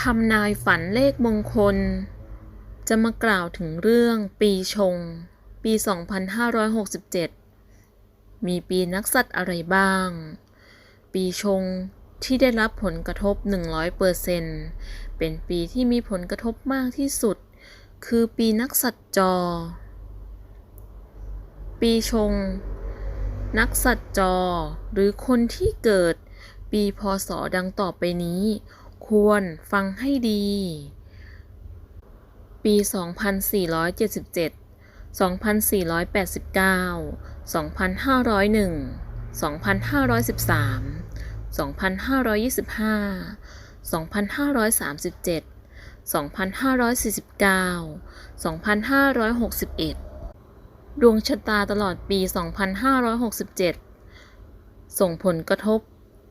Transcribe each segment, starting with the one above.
ทำนายฝันเลขมงคล จะมากล่าวถึงเรื่องปีชง ปี 2567 มีปีนักสัตว์อะไรบ้าง ปีชงที่ได้รับผลกระทบ 100%เป็นปีที่มีผลกระทบมากที่สุด คือปีนักสัตว์จอ ปีชง นักสัตว์จอ หรือคนที่เกิด ปีพศดังต่อไปนี้ ควรฟังให้ดี ปี 2477 2489 2501 2513 2525 2537 2549 2561 ดวงชะตาตลอดปี 2567 ส่งผลกระทบ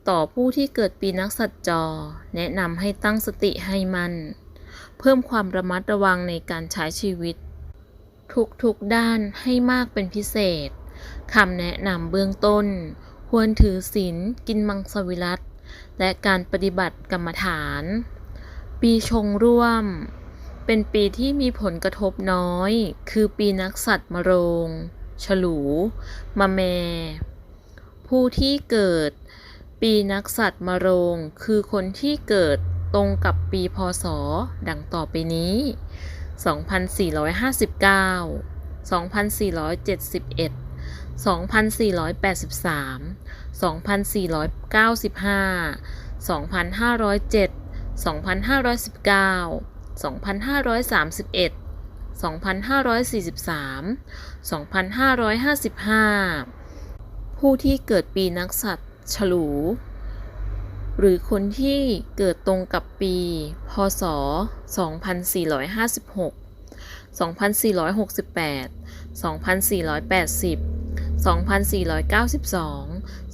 ต่อผู้ที่เกิดปีนักสัตว์จอ แนะนำให้ตั้งสติให้มัน่นเพิ่มความระมัดระวังในการใช้ชีวิต ทุกๆด้านให้มากเป็นพิเศษคำแนะนำเบื้องต้น ควรถือศีลกินมังสวิรัตและการปฏิบัติกรรมฐาน ปีชงร่วม เป็นปีที่มีผลกระทบน้อย คือปีนักสัตว์มะโรง ฉลู มะแม ผู้ที่เกิด ปีนักสัตว์มะโรง คือคนที่เกิดตรงกับปีพศ ดังต่อไปนี้ 2459 2471 2483 2495 2507 2519 2531 2543 2555 ผู้ที่เกิดปีนักสัตว์ ฉลู หรือคนที่เกิดตรงกับปี พศ 2456 2468 2480 2492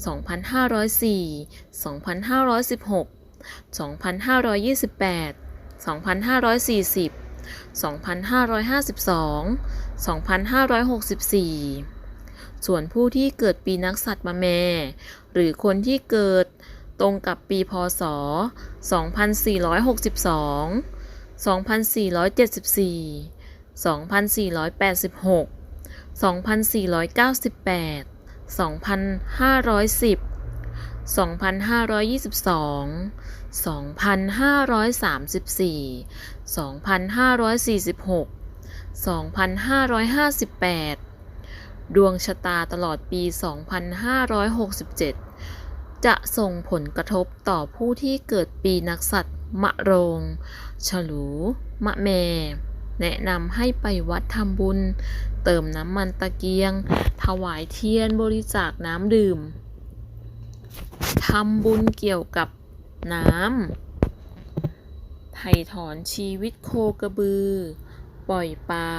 2504 2516 2528 2540 2552 2564 ส่วนผู้ที่เกิดปีนักสัตว์มะแมหรือคนที่เกิดตรงกับปีพศ 2462 2474 2486 2498 2510 2522 2534 2546 2558 ดวงชะตาตลอดปี 2567 จะส่งผลกระทบต่อผู้ที่เกิดปีนักสัตว์มะโรง ฉลู มะแม แนะนำให้ไปวัดทำบุญ เติมน้ำมันตะเกียง ถวายเทียนบริจาคน้ำดื่มทำบุญเกี่ยวกับน้ำไถ่ถอนชีวิตโคกระบือ ปล่อยปลา